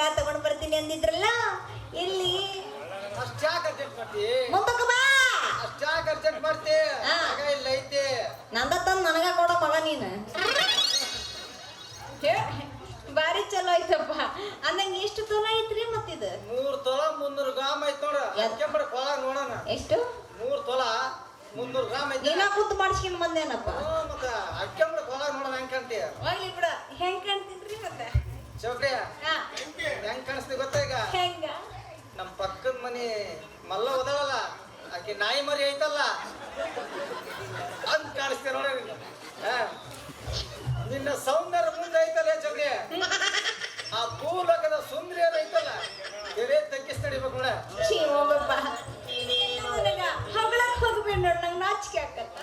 ಹೋದಾಗ ತಗೊಂಡ್ ಬರ್ತೀನಿ ಅಂದಿದ್ರಲ್ಲ? ಇಲ್ಲಿ. ಅಷ್ಟ್ಯಾಕ ಅರ್ಜೆಂಟ್ ಮಾಡ್ತಿ? ಮುಂದಕ್ಕೆ ಬಾ. ಅಷ್ಟ್ಯಾಕ ಅರ್ಜೆಂಟ್ ಮಾಡ್ತಿ? ಹಾ. ಮಗ ಇಲ್ಲ ಐತಿ ನಂದ ತಂದ್ ನನಗೆ ಕೊಡೋ ಮಗ ನೀನು. ಬಾರಿ ಚಲೋ ಐತಪ್ಪ ಅಂದಂಗೆ ಇಷ್ಟು ತೋಲ ಐತ್ರಿ ಮತ್ತಿದು? ಮೂರ್ ತೊಲ ಮುನ್ನೂರು ಗ್ರಾಮ್ ಐತ್ ನೋಡ. ಅದಕ್ಕೆ ಬಡ ಕೊಳ ನೋಡೋಣ. ಎಷ್ಟು? ಮೂರ್ ತೊಲ ಮುನ್ನೂರು ಗ್ರಾಮ್ ಐತಿ. ನೀನ ಕೂತ್ ಮಾಡಿಸ್ಕೊಂಡ್ ಬಂದೇನಪ್ಪ? ಹ್ಮ್, ಮತ್ತ ಅದಕ್ಕೆ ಬಡ ಕೊಳ ನೋಡೋಣ ಹೆಂಗ್ ಕಾಣ್ತಿ. ಹೋಗ್ಲಿ ಬಿಡ. ಹೆಂಗ್ ಕಾಣ್ತಿದ್ರಿ ಮತ್ತೆ? ಚೌಕ್ರಿ? ಹಾ. ಹೆಂಗ್ ಕಾಣಿಸ್ತೀವಿ ಗೊತ್ತಾ ಈಗ ಹೆಂಗ? ನಮ್ ಪಕ್ಕದ ಮನೆ ಮಲ್ಲ ಓದಾಳಲ್ಲ ಆಕೆ ನಾಯಿ ಮರಿ ಐತಲ್ಲ. ಅಂತ ಕಾಣಿಸ್ತೀವಿ ನೋಡ ನಿನ್ನ ಸೌಂದರ್ಯ ಮುಂದೆ ಐತಲ್ಲ ಜೊತೆ ಆ ಭೂಲೋಕದ ಸುಂದರಿ ಐತಲ್ಲ ಬೇರೆ ತಗ್ಗಿಸ್ ತಡಿಬೇಕು ನೋಡ. ಹೋಗಪ್ಪ. ಹೋಗ್ಬೇಡ ನೋಡ್ ನಂಗೆ ನಾಚಿಕೆ ಆಕತ್ತ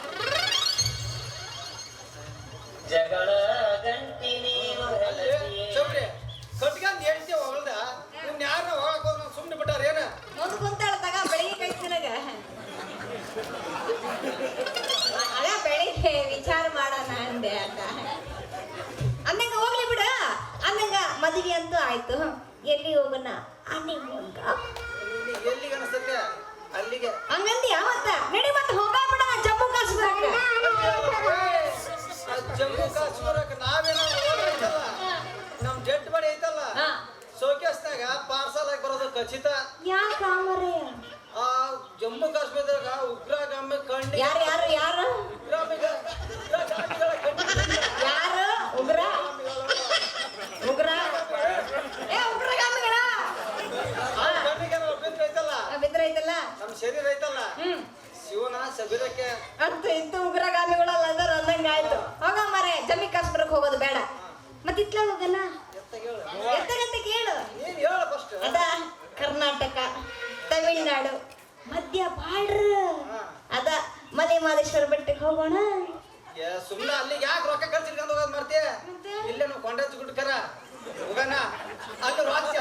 ಯಾಕ ಮಾರಯ್ಯ ಆ ಜಮ್ಮು ಕಾಶ್ಮೀರದಾಗ ಉಗ್ರಗಾಮಿ ಕಂಡಿ ಯಾರು ಯಾರು ಯಾರು? ಉಗ್ರಗಾಮಿಗಳ ಉಗ್ರ? ಉಗ್ರ? ಏ ಉಗ್ರಗಾಮಿಗಳ? ಆ ಕಣ್ಣಿಗೆ ನಾವು ಬಿದ್ದು ಐತಲ್ಲ? ಬಿದ್ರೈತಲ್ಲ ನಮ್ ಶರೀರ ಐತಲ್ಲ? ಹ್ಮ್. ಶಿವನ ಶರೀರಕ್ಕೆ ಅಂತ ಇಂತ ಉಗ್ರಗಾಮಿಗಳಲ್ಲ ಅಂದ್ರೆ ಅಂದಂಗೆ ಆಯ್ತು. ಹೋಗ ಮಾರೆ ಜಮ್ಮಿ ಕಾಶ್ಮೀರಕ್ಕೆ ಹೋಗೋದು ಬೇಡ. ಮತ್ತೆ ಇತ್ಲ ಹೋಗಲ್ಲ ಎತ್ತಾಗ ಎತ್ತಗಂತ ಕೇಳು. ನೀನ್ ಹೇಳ ಫಸ್ಟ್ ಅದ ಕರ್ನಾಟಕ ತಮಿಳ್ನಾಡು. ಮಧ್ಯ ಬಾಡ್ರ ಅದ ಮಲೆ ಮಾದೇಶ್ವರ ಬೆಟ್ಟಕ್ಕೆ ಹೋಗೋಣ. ಸುಮ್ಮನೆ ಅಲ್ಲಿಗೆ ಯಾಕೆ ರೊಕ್ಕ ಖರ್ಚಿಟ್ಕೊಂಡು ಹೋಗೋದು ಮಾಡ್ತೀಯ ಇಲ್ಲೇನೋ ಇಲ್ಲೇ ನಾವು ಗುಡ್ಕರ ಹೋಗೋಣ. ಅಲ್ಲಿ ರೊಕ್ಕ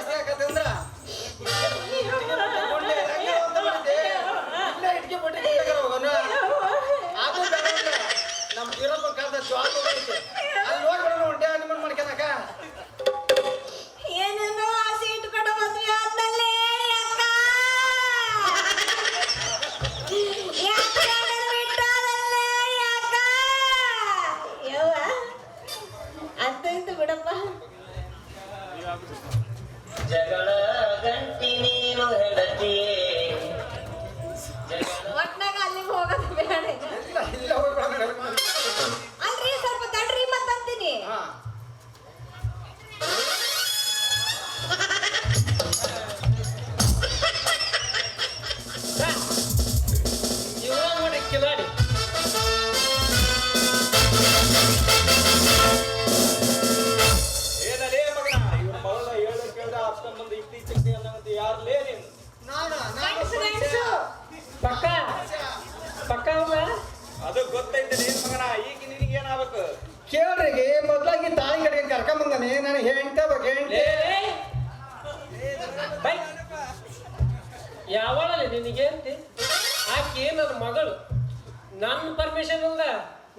ನನ್ನ ಪರ್ಮಿಷನ್ ಅಲ್ಲ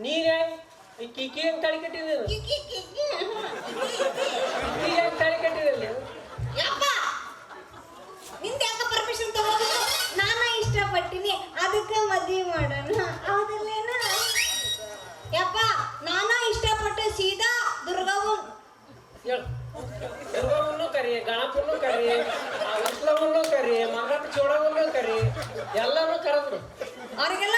ನೀನೇ ಕಿಕ್ಕಿ ಹೆಂಗ್ ತಾಳಿ ಕಟ್ಟಿದ ಈಕಿ ಹೆಂಗ್ ತಾಳಿ ಕಟ್ಟಿದಲ್ಲಿ ಯಪ್ಪ! ನಿಂದ ಯಾಕ ಪರ್ಮಿಷನ್ ನಾನ ಇಷ್ಟಪಟ್ಟಿನಿ ಅದಕ್ಕೆ ಮದ್ವೆ ಮಾಡೋಣ. ಹೌದಲ್ಲೇನ? ಯಪ್ಪ ನಾನ ಇಷ್ಟಪಟ್ಟು ಸೀದಾ ದುರ್ಗವ್ವ ಹೇಳು. ದುರ್ಗವನ್ನು ಕರಿ ಗಣಪನ್ನು ಕರಿ ಕರಿ ಮಗನ ಚೋಳವನ್ನು ಕರಿ ಎಲ್ಲಾನು ಕರೆದ್ರು. ಅವ್ರಿಗೆಲ್ಲ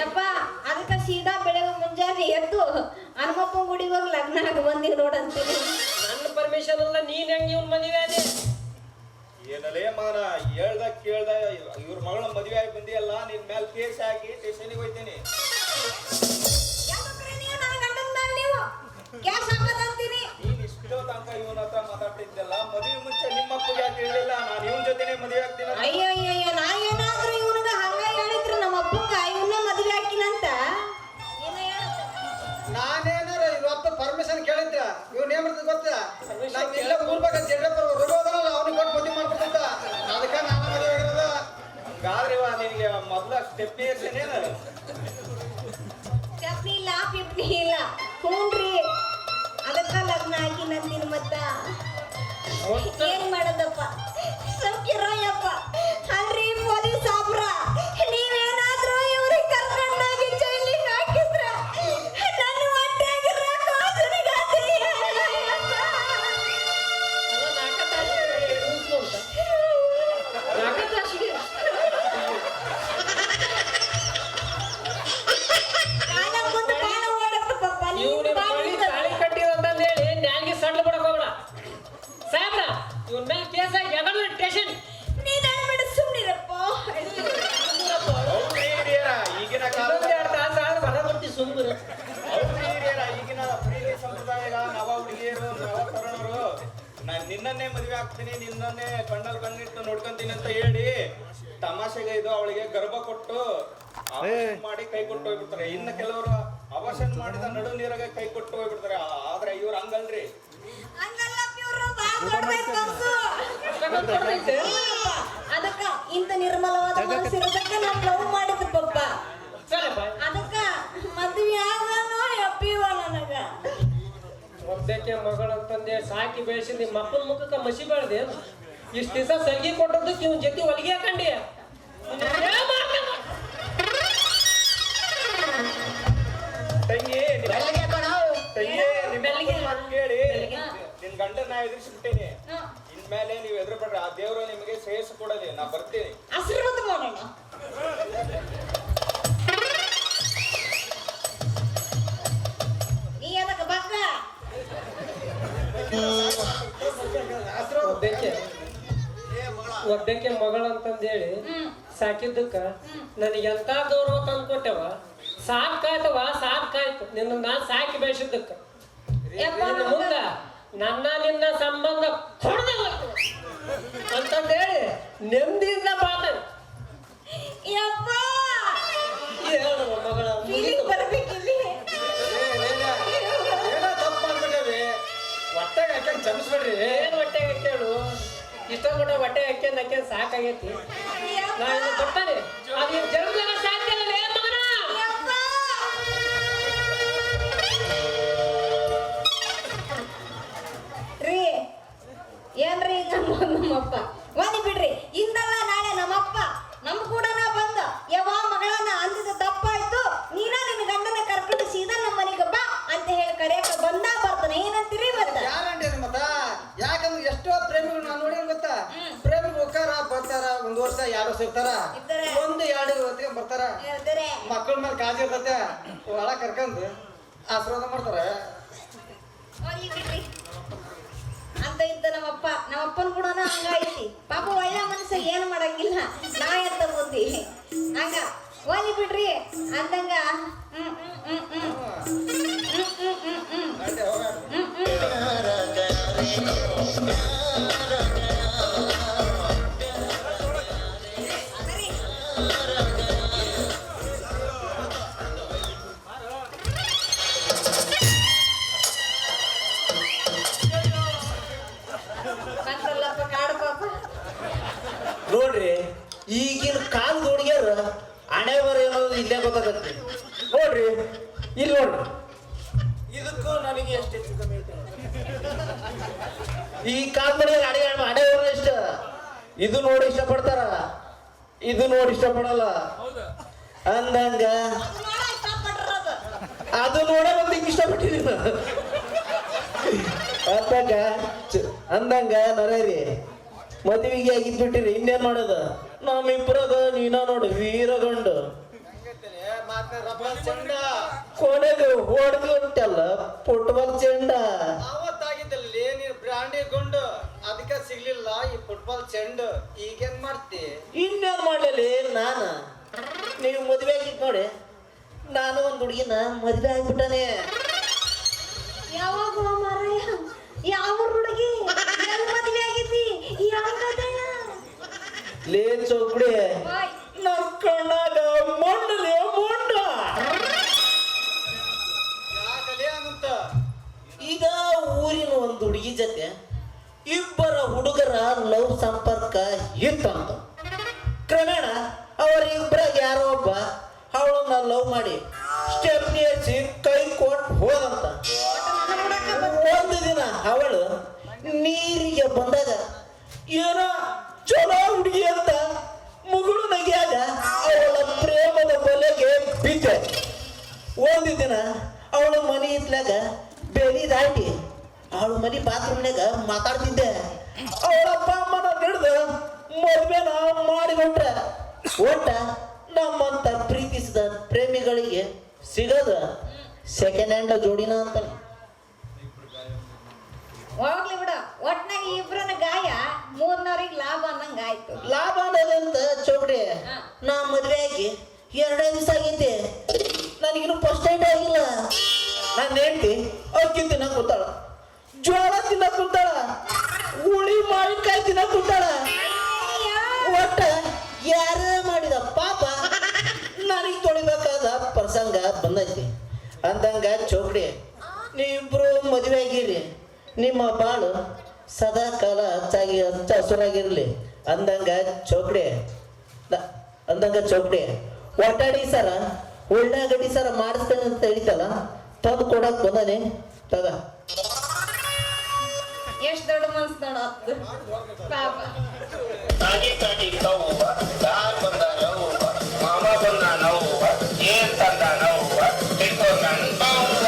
ಯಪ್ಪ ಅದಕ್ಕೆ ಸೀದಾ ಬೆಳಗ್ಗೆ ಮುಂಜಾನೆ ಎದ್ದು ಹನುಮಪ್ಪನ ಗುಡಿಗೆ ಹೋಗಿ ಲಗ್ನ ಆಗಿ ಬಂದಿ ನೋಡಂತೀನಿ. ನನ್ನ ಪರ್ಮಿಷನ್ ಅಲ್ಲ ನೀನ್ ಹೆಂಗ್ ಇವ್ನ ಮದುವೆ ಅದೇ ಏನಲೇ ಮಗನ ಹೇಳ್ದ ಕೇಳ್ದ ಇವ್ರ ಮಗಳ ಮದುವೆ ಆಗಿ ಬಂದಿಯಲ್ಲ ನಿನ್ ಮೇಲೆ ಕೇಸ್ ಹಾಕಿ ಸ್ಟೇಷನ್ಗೆ ಹೋಯ್ತೀನಿ. ನಾವ್ ಎಲ್ಲ ಊರ್ ಬಗ್ಗೆ ಜಡ್ರಪ್ಪ ರೋಗೋದಲ್ಲ ಅವ್ನಿಗೆ ಕೊಟ್ಟು ಮದುವೆ ಮಾಡ್ಕೊತ ಅದಕ್ಕೆ ನಾನು ಮದುವೆ ಆಗಿರೋದ. ಗಾದ್ರಿವಾ ನಿನ್ಗೆ ಮೊದ್ಲ ಸ್ಟೆಪ್ ಏನೇನು ನಿನ್ನನ್ನೇ ಮದುವೆ ಆಗ್ತೀನಿ ನಿನ್ನನ್ನೇ ಕಣ್ಣಲ್ಲಿ ಕಣ್ಣಿಟ್ಟು ನೋಡ್ಕೊಂತೀನಿ ಅಂತ ಹೇಳಿ ತಮಾಷೆಗೆ ಇದು ಅವಳಿಗೆ ಗರ್ಭ ಕೊಟ್ಟು ಮಾಡಿ ಕೈ ಕೊಟ್ಟು ಹೋಗ್ಬಿಡ್ತಾರೆ. ಇನ್ನು ಕೆಲವರು ಅವಶನ್ ಮಾಡಿದ ನಡು ನೀರಾಗ ಕೈ ಕೊಟ್ಟು ಹೋಗ್ಬಿಡ್ತಾರೆ. ಆದ್ರೆ ಇವ್ರು ಹಂಗಲ್ರಿ. ಅದಕ್ಕ ಇಂತ ನಿರ್ಮಲವಾದ ಮನಸ್ಸಿರೋದಕ್ಕೆ ನಾನು ಲವ್ ಮಾಡಿದ್ರು ಪಪ್ಪ ಸರಪ್ಪ ಅದಕ್ಕ ಮದ್ವೆ ಆಗನೋ ಅಪ್ಪಿವ ನನಗ ಒಬ್ಬಕ್ಕೆ ಮಗಳಂತಂದೆ ಸಾಕಿ ಬೆಳೆಸಿ ನಿಮ್ಮ ಅಪ್ಪನ ಮುಖಕ್ಕೆ ಮಸಿ ಬೆಳೆದೆ ಇಷ್ಟು ದಿವಸ ಸಲ್ಗಿ ಕೊಟ್ಟದಕ್ಕೆ ಇವನ್ ಜೊತೆ ಒಲಿಗೆ ಹಾಕಂಡಿ. ತಂಗಿ ಕೇಳಿ. ನಿನ್ ಗಂಡನ ಎದುರಿಸ್ಬಿಟ್ಟೇನಿ. ಇನ್ಮೇಲೆ ನೀವು ಎದುರು ಬಿಡ್ರಿ ಆ ದೇವರು ನಿಮಗೆ ಶ್ರೇಯಸ್ ಕೊಡಲಿ. ನಾ ಬರ್ತೀನಿ. ಆಶೀರ್ವಾದ ಮಾಡೋಣ. ಒಬ್ಬಕ್ಕೆ ಒಬ್ಬಕ್ಕೆ ಮಗಳಂತಂದೇಳಿ ಸಾಕಿದ್ದಕ್ಕ ನನಗೆ ಎಂತ ಗೌರವ ತಂದ್ಕೊಟ್ಟೆವ? ಸಾಕಾಯ್ತವ ಸಾಕಾಯ್ತು ನಿನ್ನ ನಾನ್ ಸಾಕಿ ಬೆಳೆಸಿದ್ದಕ್ಕ. ಮುಂದ? ನನ್ನ ನಿನ್ನ ಸಂಬಂಧ ಅಂತಂದೇಳಿ ನೆಮ್ಮದಿಯಿಂದ ಮಾತಾಡಿ. ಮಗಳ ಒಟ್ಟಾಗ ಚಮಿಸ್ಬೇಡ್ರಿ ಇಷ್ಟ ಕೊಟ್ಟ ಬಟ್ಟೆ ಹಾಕ್ಯಂಡ್ ಹಾಕ್ಯಂಡ್ ಸಾಕಾಗೈತಿ. ನಾ ಇದು ಕೊಡ್ತಾನೆ. ಅದು ಜರ್ಮ ಇರ್ತೈತೆ ಒಳ ಕರ್ಕೊಂಡು ಆಶೀರ್ವಾದ ಮಾಡ್ತಾರೆ. ಅಂತ ಇದ್ದ ನಮ್ಮಪ್ಪ, ನಮ್ಮಪ್ಪನ ಕೂಡ ಹಂಗೈತಿ ಪಾಪ ಒಳ್ಳೆ ಮನಸ್ಸ ಏನು ಮಾಡಂಗಿಲ್ಲ. ನಾ ಎತ್ತ ಬುದ್ಧಿ? ಹಂಗ ಹೋಲಿ ಬಿಡ್ರಿ. ಅಂದಂಗ ನೋಡ್ರಿ ಈಗಿನ ಕಾಲ್ ಹುಡುಗಿಯರು ಹಣೆ ಬರ ಅನ್ನೋದು ಇಲ್ಲೇ ಗೊತ್ತಾಗತ್ತೆ. ನೋಡ್ರಿ ಇಲ್ಲಿ ನೋಡ್ರಿ. ಇದಕ್ಕೂ ನನಗೆ ಎಷ್ಟು ಹೆಚ್ಚು ಕಮ್ಮಿ ಈ ಕಾಲ್ ಹುಡುಗಿಯರು ಹಣೆ ಹಣೆ ಬರ ಇಷ್ಟ. ಇದು ನೋಡಿ ಇಷ್ಟಪಡ್ತಾರ. ಇದು ನೋಡಿ ಇಷ್ಟಪಡಲ್ಲ. ಅಂದಂಗ ಅದು ನೋಡ ಒಂದು ಇಷ್ಟಪಟ್ಟಿದ್ದೀನಿ. ಇಷ್ಟಪಟ್ಟಿನಿ ನಾನು. ಅಂದಂಗ ಅಂದಂಗ ನರೇರಿ ಮದುವೆಗೆ ಆಗಿದ್ ಬಿಟ್ಟಿರಿ ಇನ್ನೇನ್ ಮಾಡೋದು? ನಮ್ಮಿಬ್ರದ ನೀನ ನೋಡು ವೀರಗಂಡು. ಕೊನೆಗೆ ಹೊಡೆದು ಉಂಟಲ್ಲ ಫುಟ್ಬಾಲ್ ಚೆಂಡ. ಅವತ್ತಾಗಿದ್ದಲ್ಲಿ ನೀನು ಬ್ರಾಂಡಿ ಗುಂಡು. ಅದಕ್ಕೆ ಸಿಗ್ಲಿಲ್ಲ ಈ ಫುಟ್ಬಾಲ್ ಚೆಂಡು. ಈಗೇನ್ ಮಾಡ್ತಿ? ಇನ್ನೇನ್ ಮಾಡ್ಲಿ ನಾನು? ನೀವು ಮದ್ವೆ ಆಗಿದ್ ನೋಡಿ ನಾನು ಒಂದು ಹುಡುಗಿನ ಮದುವೆ ಆಗ್ಬಿಟ್ಟನೆ. ಯಾವಾಗ ಮಾರಾಯ. ಯಾವ ಹುಡುಗಿ ಎಲ್ಲಿ ಮದ್ವೆ ಆಗಿದ್ದಿ? ಯಾವ ಕಥೆಯ ಲೇ ಚೌಕಡಿ ನನ್ ಕಣ್ಣಾಗ ಮೊಂಡಲೇ ಮೊಂಡ. ಯಾಕಲೇ ಈಗ ಊರಿನ ಒಂದು ಹುಡುಗಿ ಜೊತೆ ಇಬ್ಬರ ಹುಡುಗರ ಲವ್ ಸಂಪರ್ಕ ಇತ್ತಂತ. ಕ್ರಮೇಣ ಅವರಿಬ್ಬರಾಗ ಯಾರೋ ಒಬ್ಬ ಅವಳನ್ನ ಲವ್ ಮಾಡಿ ಸ್ಟೆಪ್ ಹಚ್ಚಿ ಕೈ ಕೊಟ್ಟು ಹೋದಂತ. ಅವಳು ನೀರಿಗೆ ಬಂದಾಗ, ಏನೋ ಚಲೋ ಹುಡುಗಿ ಅಂತ ಮುಗುಳು ನಗಿಯಾಗ ಅವಳ ಪ್ರೇಮದ ಬಲೆಗೆ ಬಿದ್ದೆ. ಒಂದು ದಿನ ಅವಳ ಮನೆ ಇದ್ಲಾಗ ಬೆಳಿ ದಾಟಿ ಅವಳ ಮನೆ ಬಾತ್ರೂಮ್ನಾಗ ಮಾತಾಡ್ತಿದ್ದೆ. ಅವಳಪ್ಪ ಅಮ್ಮನ ಹಿಡ್ದು ಮದುವೆನ ಮಾಡಿಕೊಟ್ರೆ ಒಟ್ಟ ನಮ್ಮಂತ ಪ್ರೀತಿಸಿದ ಪ್ರೇಮಿಗಳಿಗೆ ಸಿಗೋದು ಸೆಕೆಂಡ್ ಹ್ಯಾಂಡ್ ಜೋಡಿನ ಅಂತಾನೆ. ಇಬ್ರನ್ನ ಗಾಯ ಮೂರ್ನವ್ರಿಗೆ ಲಾಭ ಅನ್ನಂಗ ಆಯ್ತು. ಲಾಭ ಅನ್ನೋದಂತ ಚೌಡ್ರಿ ನಾ ಮದ್ವೆ ಆಗಿ ಎರಡೇ ದಿವಸ ಆಗೈತೆ. ನನಗಿನ್ನು ಫಸ್ಟ್ ಏಟ್ ಆಗಿಲ್ಲ. ನನ್ನ ಹೆಂಡತಿ ಅಕ್ಕಿ ತಿನ್ನಕ್ ಕೂತಾಳ. ಜೋಳ ತಿನ್ನಕ್ ಕೂತಾಳ. ಹುಳಿ ಮಾವಿನಕಾಯಿ ತಿನ್ನಕ್ ಕೂತಾಳ. ಒಟ್ಟ ಯಾರ ಮಾಡಿದ ಪಾಪ ನನಗೆ ತೊಳಿಬೇಕಾದ ಪ್ರಸಂಗ ಬಂದೈತಿ. ಅಂದಂಗ ಚೌಕ್ರಿ ನೀವಿಬ್ರು ಮದುವೆ ಆಗಿರಿ ನಿಮ್ಮ ಬಾಳು ಸದಾ ಕಾಲ ಹಚ್ಚಾಗಿ ಹಚ್ಚ ಹಸುರಾಗಿರ್ಲಿ. ಅಂದಂಗ ಚೌಕ್ಡಿ. ಅಂದಂಗ ಚೌಕ್ಡಿ. ಒಟ್ಟಾಡಿ ಸರ ಉಳ್ಳಾಗಡ್ಡಿ ಸರ ಮಾಡಿಸ್ತೇನೆ ಅಂತ ಹೇಳಿತಲ್ಲ ತಂದು ಕೊಡಕ್ ಬಂದಾನೆ. ತಗ. ಎಷ್ಟು ದೊಡ್ಡ ಮನ್ಸ್ ನೋಡತ್ತು ಪಾಪ. ತಾಗಿ ತಾಗಿ ಕವ್ವ ಯಾರ್ ಬಂದ ನವ್ವ ಮಾಮ ಬಂದ ನವ್ವ ಏನ್ ತಂದ ನವ್ವ ಬಿಟ್ಟು ನನ್ ಬವ್ವ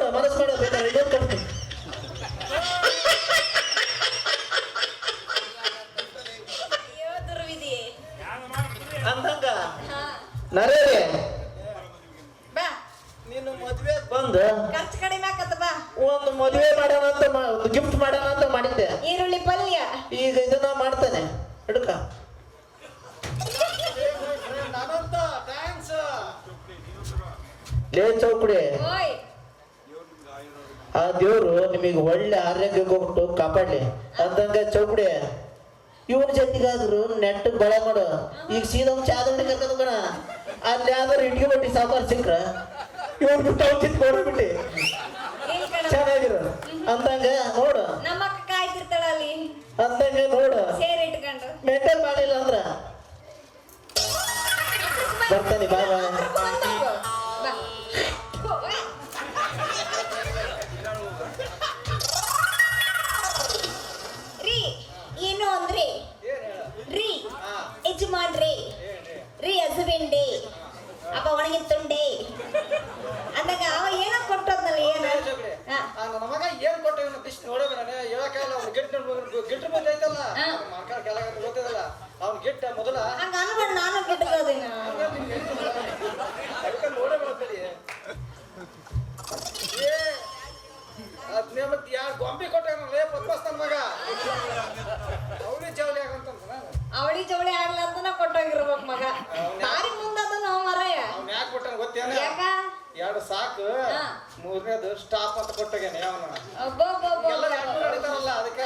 ನೋಡು ಮನಸ್ಸು ಮಾಡ ಬೇಕಾದ್ರೆ ಅಯ್ಯೋ ದುರ್ವಿಧಿ. ಅಂದಂಗ ನರೇ ನರೇರಿ ಬಾ. ನೀನು ಮದ್ವೆ ಬಂದು ಖರ್ಚು ಕಡಿಮೆ ಆಕತ್ತ ಬಾ. ಒಂದು ಮದುವೆ ಮಾಡೋಣ ಅಂತ ಗಿಫ್ಟ್ ಮಾಡೋಣ ಅಂತ ಮಾಡಿದ್ದೆ. ಈರುಳ್ಳಿ ಪಲ್ಯ. ಈಗ ಇದನ್ನ ಮಾಡ್ತಾನೆ. ಹಿಡ್ಕ. ನಾನಂತ ಥ್ಯಾಂಕ್ಸ್ ಲೇ ಚೌಕಡಿ. ಓಯ್. ಆ ದೇವ್ರು ನಿಮಗೆ ಒಳ್ಳೆ ಆರೋಗ್ಯ ಕೊಟ್ಟು ಕಾಪಾಡಲಿ ಅಂತಂಗ ಚೌಕಡಿ. ಇವನ್ ಜೊತೆಗಾದ್ರು ನೆಟ್ ಬಳ ಮಾಡು. ಈಗ ಸೀದಾ ಚಾದಂಡಿ ಕರ್ಕೊಂಡು ಕಣ ಅಲ್ಲಿ ಯಾವ್ದಾರು ಇಟ್ಗೆ ಬಟ್ಟಿ ಸಾಂಬಾರ್ ಸಿಕ್ಕ್ರ. ಇವ್ರು ಬಿಟ್ಟು ಕಿತ್ ಕೊಡ್ಬಿಟ್ಟಿ ಚೆನ್ನಾಗಿರು ಅಂದಂಗ ನೋಡು. ಅಂದಂಗ ನೋಡು. ಇಟ್ಕೊಂಡು. ಮಾಡಿಲ್ಲ ಅಂದ್ರ? ಬರ್ತಾನೆ ಬಾ. ಗಿಟ್ ಗಿಟ್ ಬಂದೈತಲ್ಲ. ಮಾಡ್ಕೊಂಡು ಕೆಳಗ ಗೊತ್ತಿದಲ್ಲ ಅವ್ನು ಗಿಟ್ಟ ಮೊದಲ. ಹಂಗ ಅನ್ಬೇಡ ನಾನು ಅದಕ್ಕೆ ನೋಡೇ ಏ ಅದ್ನೇ ಮತ್ತೆ ಯಾರು ಗೊಂಬೆ ಕೊಟ್ಟಾನಲ್ಲ ಪದ್ಮಸ್ತನ ಮಗ? ಅವಳಿ ಜವಳಿ ಆಗಂತ ಅವಳಿ ಜವಳಿ ಆಗ್ಲಾರ್ದನ ಕೊಟ್ಟೋಗಿರ್ಬೇಕು ಮಗ. ಬಾರಿ ಮುಂದದ ನಾವು ಮರಯ. ಅವ್ನು ಯಾಕೆ ಕೊಟ್ಟಾನ ಗೊತ್ತೇನ? ಯಾಕ? ಎರಡು ಸಾಕು. ಮೂರನೇದು ಸ್ಟಾಪ್ ಅಂತ ಕೊಟ್ಟೋಗ್ಯಾನೆ ಅವನು. ಎಲ್ಲ ಎರಡು ನಡೀತಾರಲ್ಲ ಅದಕ್ಕೆ